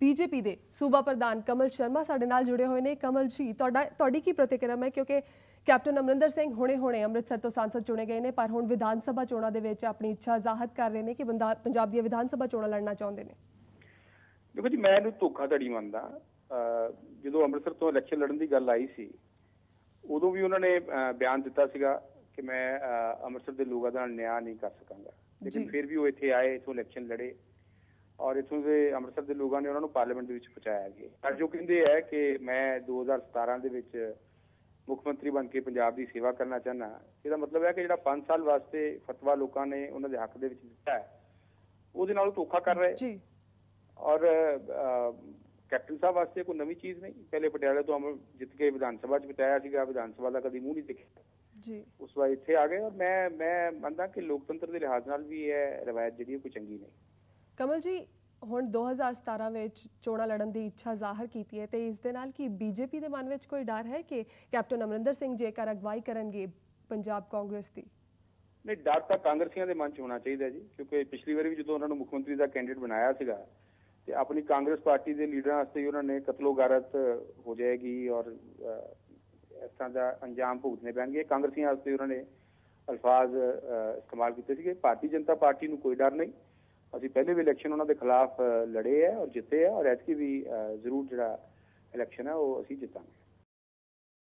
BJP ਦੇ ਸੂਬਾ ਪ੍ਰਧਾਨ ਕਮਲ ਸ਼ਰਮਾ ਸਾਡੇ ਨਾਲ ਜੁੜੇ ਹੋਏ ਨੇ। ਕਮਲ ਜੀ ਤੁਹਾਡਾ ਤੁਹਾਡੀ ਕੀ ਪ੍ਰਤੀਕਿਰਿਆ ਹੈ? ਕਿਉਂਕਿ ਕੈਪਟਨ ਅਮਰਿੰਦਰ ਸਿੰਘ ਹੁਣੇ-ਹੁਣੇ ਅੰਮ੍ਰਿਤਸਰ ਤੋਂ ਸਾਂਸਦ ਚੁਣੇ ਗਏ ਨੇ ਪਰ ਹੁਣ ਵਿਧਾਨ ਸਭਾ ਚੋਣਾਂ ਦੇ ਵਿੱਚ ਆਪਣੀ ਇੱਛਾ ਜ਼ਾਹਰ ਕਰ ਰਹੇ ਨੇ ਕਿ ਪੰਜਾਬ ਦੀਆਂ ਵਿਧਾਨ ਸਭਾ ਚੋਣਾਂ ਲੜਨਾ ਚਾਹੁੰਦੇ ਨੇ। ਦੇਖੋ ਜੀ ਮੈਂ ਇਹਨੂੰ ਧੋਖਾਧੜੀ ਮੰਨਦਾ। ਜਦੋਂ ਅੰਮ੍ਰਿਤਸਰ ਤੋਂ ਇਲੈਕਸ਼ਨ ਲੜਨ ਦੀ ਗੱਲ ਆਈ ਸੀ ਉਦੋਂ ਵੀ ਉਹਨਾਂ ਨੇ ਬਿਆਨ ਦਿੱਤਾ ਸੀਗਾ ਕਿ ਮੈਂ ਅੰਮ੍ਰਿਤਸਰ ਦੇ ਲੋਕਾਂ ਦਾ ਨਿਆਂ ਨਹੀਂ ਕਰ ਸਕਾਂਗਾ। ਲੇਕਿਨ। ਫਿਰ ਵੀ ਉਹ ਇੱਥੇ ਆਏ ਇਥੋਂ ਇਲੈਕਸ਼ਨ ਲੜੇ। ਔਰ ਇਥੋਂ ਦੇ ਅੰਮ੍ਰਿਤਸਰ ਦੇ ਲੋਕਾਂ ਨੇ ਉਹਨਾਂ ਨੂੰ ਪਾਰਲੀਮੈਂਟ ਦੇ ਵਿੱਚ ਪਹੁੰਚਾਇਆ ਗਿਆ ਅੱਜ ਉਹ ਕਹਿੰਦੇ ਹੈ ਕਿ ਮੈਂ 2017 ਦੇ ਵਿੱਚ ਮੁੱਖ ਮੰਤਰੀ ਬਣ ਕੇ ਪੰਜਾਬ ਦੀ ਸੇਵਾ ਕਰਨਾ ਚਾਹਨਾ ਇਹਦਾ ਮਤਲਬ ਹੈ ਕਿ ਜਿਹੜਾ 5 ਸਾਲ ਵਾਸਤੇ ਫਤਵਾ ਲੋਕਾਂ ਨੇ ਉਹਨਾਂ ਦੇ ਹੱਕ ਦੇ ਵਿੱਚ ਦਿੱਤਾ ਹੈ ਉਹਦੇ ਨਾਲ ਉਹ ਧੋਖਾ ਕਰ ਰਹੇ। ਜੀ। ਔਰ ਕੈਪਟਨ ਸਾਹਿਬ ਵਾਸਤੇ ਕੋਈ ਨਵੀਂ ਚੀਜ਼ ਨਹੀਂ। ਪਹਿਲੇ ਪਟਿਆਲੇ ਤੋਂ ਅਮਰ ਜਿੱਤ ਕੇ ਵਿਧਾਨ ਸਭਾ 'ਚ ਬਿਤਾਇਆ ਸੀਗਾ ਵਿਧਾਨ ਸਭਾ ਦਾ ਕਦੀ ਮੂੰਹ ਨਹੀਂ ਦਿਖਿਆ। ਜੀ। ਉਸ ਵਾਰ ਇੱਥੇ ਆ ਗਏ ਔਰ ਮੈਂ ਮੈਂ ਮੰਨਦਾ ਕਿ ਲੋਕਤੰਤਰ ਦੇ ਲਿਹਾਜ਼ ਨਾਲ ਵੀ ਇਹ ਰਵਾਇਤ ਜਿਹੜੀ ਕੋਈ ਚੰਗੀ ਨਹੀਂ। ਕਮਲ ਜੀ, ਹੁਣ 2017 ਵਿੱਚ ਚੋਣਾਂ ਲੜਨ ਦੀ ਇੱਛਾ ਜ਼ਾਹਰ ਕੀਤੀ ਹੈ ਤੇ ਇਸ ਦੇ ਨਾਲ ਕੀ ਬੀਜੇਪੀ ਦੇ ਮਨ ਵਿੱਚ ਕੋਈ ਡਰ ਹੈ ਕਿ ਕੈਪਟਨ ਅਮਰਿੰਦਰ ਸਿੰਘ ਜੇਕਰ ਅਗਵਾਈ ਕਰਨਗੇ ਪੰਜਾਬ ਕਾਂਗਰਸ ਦੀ? ਨਹੀਂ, ਡਰ ਤਾਂ ਕਾਂਗਰਸੀਆਂ ਦੇ ਮਨ 'ਚ ਹੋਣਾ ਚਾਹੀਦਾ ਜੀ, ਕਿਉਂਕਿ ਪਿਛਲੀ ਵਾਰੀ ਵੀ ਜਦੋਂ ਉਹਨਾਂ ਨੂੰ ਮੁੱਖ ਮੰਤਰੀ ਦਾ ਕੈਂਡੀਡੇਟ ਬਣਾਇਆ ਸੀਗਾ ਤੇ ਆਪਣੀ ਕਾਂਗਰਸ ਪਾਰਟੀ ਦੇ ਲੀਡਰਾਂ ਵਾਸਤੇ ਹੀ ਉਹਨਾਂ ਨੇ ਕਤਲੋਗਾਰਤ ਹੋ ਜਾਏਗੀ ਔਰ ਇਸ ਤਰ੍ਹਾਂ ਦਾ ਅੰਜਾਮ ਭੁਗਤਣੇ ਪੈਣਗੇ। ਕਾਂਗਰਸੀਆਂ ਵਾਸਤੇ ਉਹਨਾਂ ਨੇ ਅਲਫਾਜ਼ ਇਸਤੇਮਾਲ ਕੀਤੇ ਸੀਗੇ। ਭਾਰਤੀ ਜਨਤਾ ਪਾਰਟੀ ਨੂੰ ਕੋਈ ਡਰ ਨਹੀਂ। ਅਸੀਂ ਪਹਿਲੇ ਵੀ ਇਲੈਕਸ਼ਨ ਉਹਨਾਂ ਦੇ ਖਿਲਾਫ ਲੜੇ ਹੈ ਔਰ ਜਿੱਤੇ ਹੈ ਔਰ ਐਤਕੀ ਵੀ ਜ਼ਰੂਰ ਜਿਹੜਾ ਇਲੈਕਸ਼ਨ ਹੈ ਉਹ ਅਸੀਂ ਜਿੱਤਾਂਗੇ।